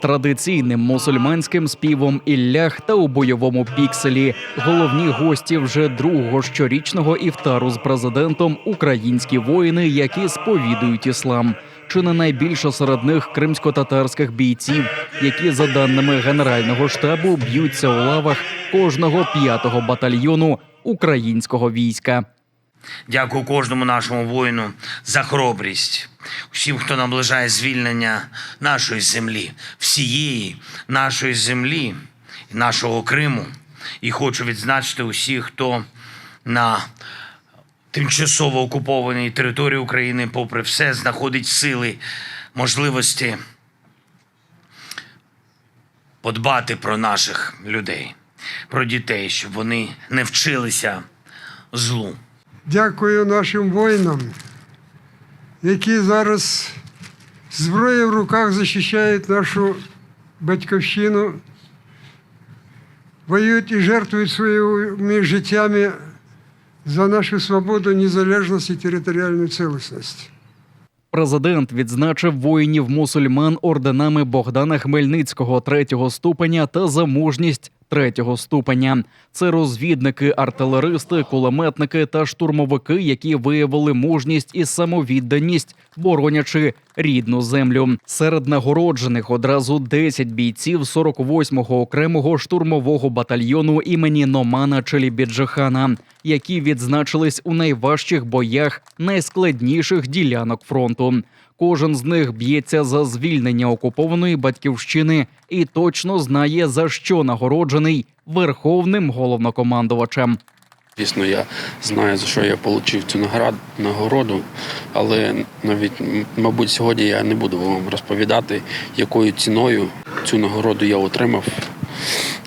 традиційним мусульманським співом Іллях та у бойовому пікселі. Головні гості вже другого щорічного іфтару з президентом українські воїни, які сповідують іслам. Чи не найбільше серед них кримсько-татарських бійців, які, за даними генерального штабу, б'ються у лавах кожного п'ятого батальйону українського війська. Дякую кожному нашому воїну за хоробрість, всім, хто наближає звільнення нашої землі, всієї нашої землі, нашого Криму. І хочу відзначити усіх, хто на тимчасово окупованій території України, попри все, знаходить сили, можливості подбати про наших людей, про дітей, щоб вони не вчилися злу. Дякую нашим воїнам, які зараз зброєю в руках захищають нашу батьківщину, воюють і жертвують своїми життями за нашу свободу, незалежність і територіальну цілісність. Президент відзначив воїнів мусульман орденами Богдана Хмельницького третього ступеня та за мужність третього ступеня. Це розвідники, артилеристи, кулеметники та штурмовики, які виявили мужність і самовідданість, боронячи рідну землю. Серед нагороджених одразу 10 бійців 48-го окремого штурмового батальйону імені Номана Челібіджихана, які відзначились у найважчих боях найскладніших ділянок фронту. Кожен з них б'ється за звільнення окупованої батьківщини і точно знає за що нагороджений верховним головнокомандувачем. Звісно, я знаю, за що я отримав цю наград- нагороду, але навіть, м, мабуть, сьогодні я не буду вам розповідати, якою ціною цю нагороду я отримав.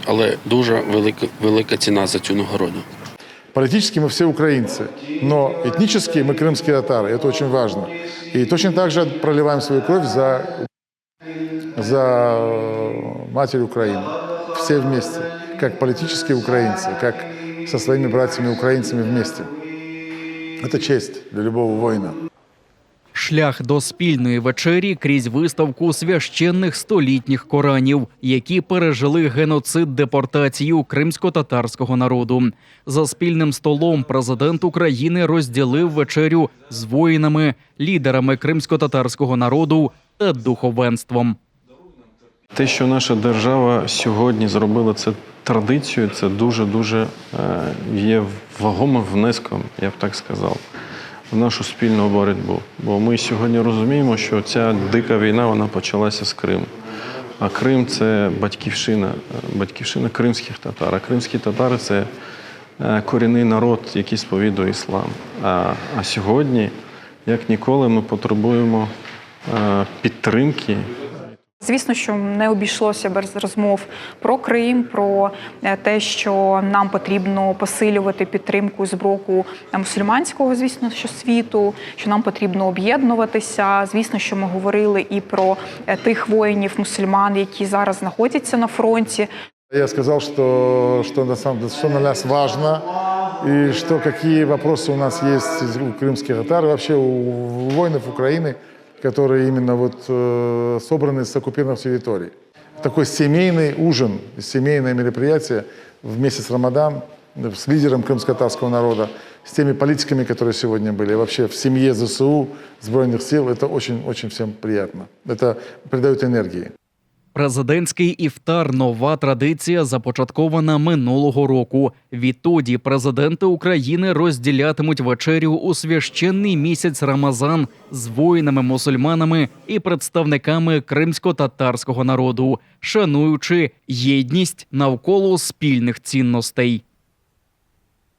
Але дуже велика, велика ціна за цю нагороду. Политически мы все украинцы, но этнически мы крымские татары, это очень важно. И точно так же проливаем свою кровь за, за э, Матерь Украины. Все вместе, как политические украинцы, как со своими братьями-украинцами вместе. Это честь для любого воина. Шлях до спільної вечері крізь виставку священних столітніх коранів, які пережили геноцид депортацію кримсько-татарського народу. За спільним столом президент України розділив вечерю з воїнами, лідерами кримсько-татарського народу та духовенством. Те, що наша держава сьогодні зробила це традицією, це дуже дуже є вагомим внеском, я б так сказав, в нашу спільну боротьбу. Бо ми сьогодні розуміємо, що ця дика війна вона почалася з Криму. А Крим це батьківщина, е, батьківщина кримських татар. А кримські татари це е, корінний народ, який сповідує іслам. А, а сьогодні, як ніколи, ми потребуємо е, підтримки Звісно, що не обійшлося без розмов про Крим, про е, те, що нам потрібно посилювати підтримку з боку е, мусульманського, звісно, що світу, що нам потрібно об'єднуватися. Звісно, що ми говорили і про е, тих воїнів мусульман, які зараз знаходяться на фронті. Я сказал, что, что, на самом, что на нас важно, и что какие вопросы у нас есть из у крымских татар, и вообще у воинов Украины, Которые именно вот э, собраны с оккупированных территорий. Такой семейный ужин, семейное мероприятие в месяц Рамадан с лидером крымско-татарского народа, с теми политиками, которые сегодня были, вообще в семье ЗСУ, Сбройных сил, это очень-очень всем приятно. Это придает энергии. Президентський іфтар нова традиція, започаткована минулого року. Відтоді президенти України розділятимуть вечерю у священний місяць Рамазан з воїнами-мусульманами і представниками кримсько-татарського народу, шануючи єдність навколо спільних цінностей.